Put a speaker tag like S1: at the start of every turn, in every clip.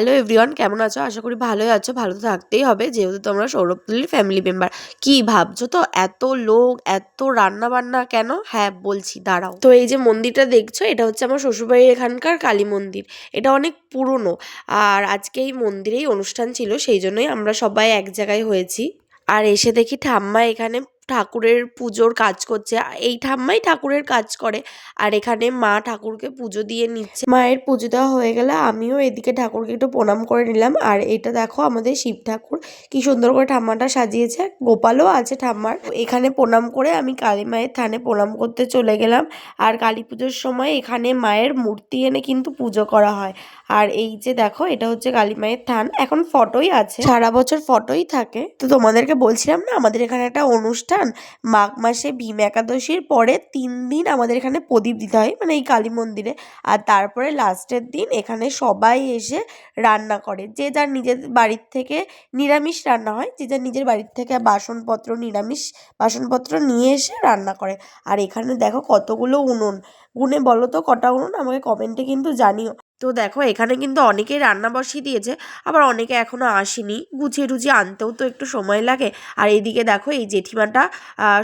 S1: Hello everyone কেমন আছো? আশা করি ভালোই আছো, ভালো তো থাকতেই হবে, যেহেতু তোমরা সৌরভতুলির ফ্যামিলি মেম্বার কি ভাবছ তো? এত লোক, এত রান্না বান্না কেন? হ্যাঁ বলছি, দাঁড়াও। তো এই যে মন্দিরটা দেখছ, এটা হচ্ছে আমার শ্বশুরবাড়ির এখানকার কালী মন্দির। এটা অনেক পুরনো, আর আজকে এই মন্দিরেই অনুষ্ঠান ছিল, সেই জন্যই আমরা সবাই এক জায়গায় হয়েছি। আর এসে দেখি ঠাম্মা এখানে ঠাকুরের পুজোর কাজ করছে। এই ঠাম্মাই ঠাকুরের কাজ করে। আর এখানে মা ঠাকুরকে পুজো দিয়ে নিচ্ছে। মায়ের পুজো দেওয়া হয়ে গেলে আমিও এদিকে ঠাকুরকে একটু প্রণাম করে নিলাম। আর এটা দেখো আমাদের শিব ঠাকুর। কি সুন্দর করে ঠাম্মাটা সাজিয়েছে। গোপালও আছে ঠাম্মার। এখানে প্রণাম করে আমি কালী মায়ের থানে প্রণাম করতে চলে গেলাম। আর কালী পুজোর সময় এখানে মায়ের মূর্তি এনে কিন্তু পুজো করা হয়। আর এই যে দেখো, এটা হচ্ছে কালী মায়ের থান। এখন ফটোই আছে। সারা বছর ফটোই থাকে। তো তোমাদেরকে বলছিলাম না, আমাদের এখানে একটা অনুষ্ঠান মাঘ মাসে ভীম একাদশীর পরে তিন দিন আমাদের এখানে প্রদীপ দিতে হয় মানে এই কালী মন্দিরে। আর তারপরে লাস্টের দিন এখানে সবাই এসে রান্না করে। যে যার নিজের বাড়ির থেকে নিরামিষ রান্না হয়, যে যার নিজের বাড়ির থেকে বাসনপত্র, নিরামিষ বাসনপত্র নিয়ে এসে রান্না করে। আর এখানে দেখো কতগুলো উনুন গুনে বলো তো, কটা উনুন আমাকে কমেন্টে কিন্তু জানিও। তো দেখো, এখানে কিন্তু অনেকেই রান্না বসিয়ে দিয়েছে, আবার অনেকে এখনও আসেনি। গুছিয়ে টুছিয়ে আনতেও তো একটু সময় লাগে। আর এইদিকে দেখো, এই জেঠিমাটা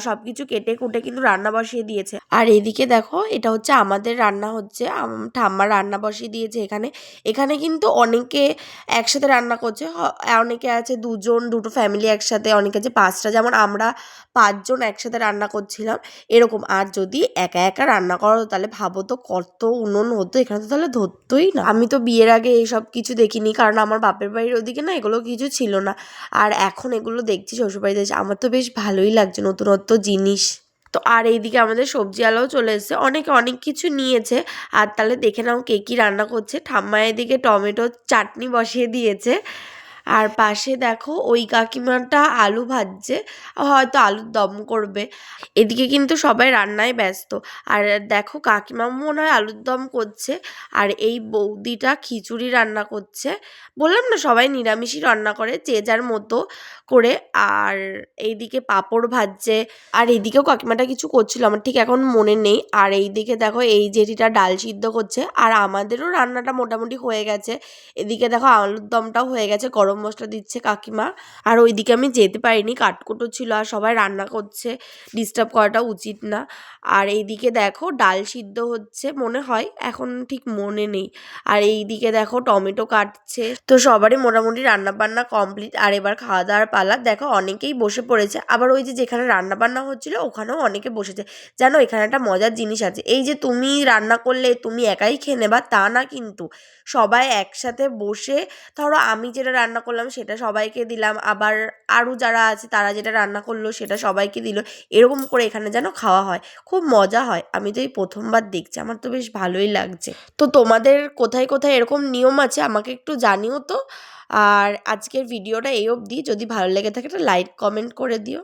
S1: সব কিছু কেটে কুটে কিন্তু রান্না বসিয়ে দিয়েছে। আর এদিকে দেখো, এটা হচ্ছে আমাদের রান্না হচ্ছে, আম- ঠাম্মা রান্না বসিয়ে দিয়েছে এখানে। এখানে কিন্তু অনেকে একসাথে রান্না করছে অনেকে আছে দুজন, দুটো ফ্যামিলি একসাথে, অনেকে আছে পাঁচটা। যেমন আমরা পাঁচজন একসাথে রান্না করছিলাম, এরকম। আর যদি একা একা রান্না করো তাহলে ভাবো তো কত উনুন হতো এখানে তো তাহলে ধরতোই না। আমি তো বিয়ের আগে এইসব কিছু দেখিনি, কারণ আমার বাপের বাড়ির ওদিকে না এগুলো কিছু ছিল না। আর এখন এগুলো দেখছি, শ্বশুরবাড়িতে এসে। আমার তো বেশ ভালোই লাগছে নতুনত্ব জিনিস। তো আর এইদিকে আমাদের সবজি আলাও চলে এসেছে। অনেকে অনেক কিছু নিয়েছে। আর তাহলে দেখে নাও কে কী রান্না করছে। ঠাম্মা এদিকে টমেটো চাটনি বসিয়ে দিয়েছে। আর পাশে দেখো ওই কাকিমাটা আলু ভাজছে, হয়তো আলুর দম করবে। এদিকে কিন্তু সবাই রান্নায় ব্যস্ত। আর দেখো কাকিমা মনে হয় আলুর দম করছে, আর এই বৌদিটা খিচুড়ি রান্না করছে। বললাম না সবাই নিরামিষই রান্না করে, যে যার মতো করে। আর এইদিকে পাঁপড় ভাজছে। আর এইদিকেও কাকিমাটা কিছু করছিল, আমার ঠিক এখন মনে নেই। আর এইদিকে দেখো এই জেঠিটা ডাল সিদ্ধ করছে, আর আমাদেরও রান্নাটা মোটামুটি হয়ে গেছে। এদিকে দেখো আলুর দমটাও হয়ে গেছে, গরম মশলা দিচ্ছে কাকিমা। আর ওইদিকে আমি যেতে পারিনি, কাঠকুটো ছিল আর সবাই রান্না করছে ডিস্টার্ব করাটা উচিত না। আর এইদিকে দেখো ডাল সিদ্ধ হচ্ছে মনে হয়, এখন ঠিক মনে নেই। আর এইদিকে দেখো টমেটো কাটছে, তো সবারই মোটামুটি রান্না বান্না কমপ্লিট আর এবার খাওয়া দাওয়ার পালা, দেখো অনেকেই বসে পড়েছে, আবার ওই যে যেখানে রান্না বান্না হচ্ছিল, ওখানেও অনেকে বসেছে। জানো, এখানে একটা মজার জিনিস আছে, এই যে তুমি রান্না করলে, তুমি একাই খেয়ে নেবা, তা না কিন্তু। সবাই একসাথে বসে, ধরো আমি যেটা রান্না করলাম, সেটা সবাইকে দিলাম। আবার আরও যারা আছে, তারা যেটা রান্না করল, সেটা সবাইকে দিল। এরকম করে এখানে যেন খাওয়া হয়। খুব মজা হয়। আমি তো এই প্রথমবার দেখছি। আমার তো বেশ ভালোই লাগছে। তো তোমাদের কোথায় কোথায় এরকম নিয়ম আছে, আমাকে একটু জানিও তো। আর আজকের ভিডিওটা এই অবধি। যদি ভালো লেগে থাকে, একটা লাইক, কমেন্ট করে দিও।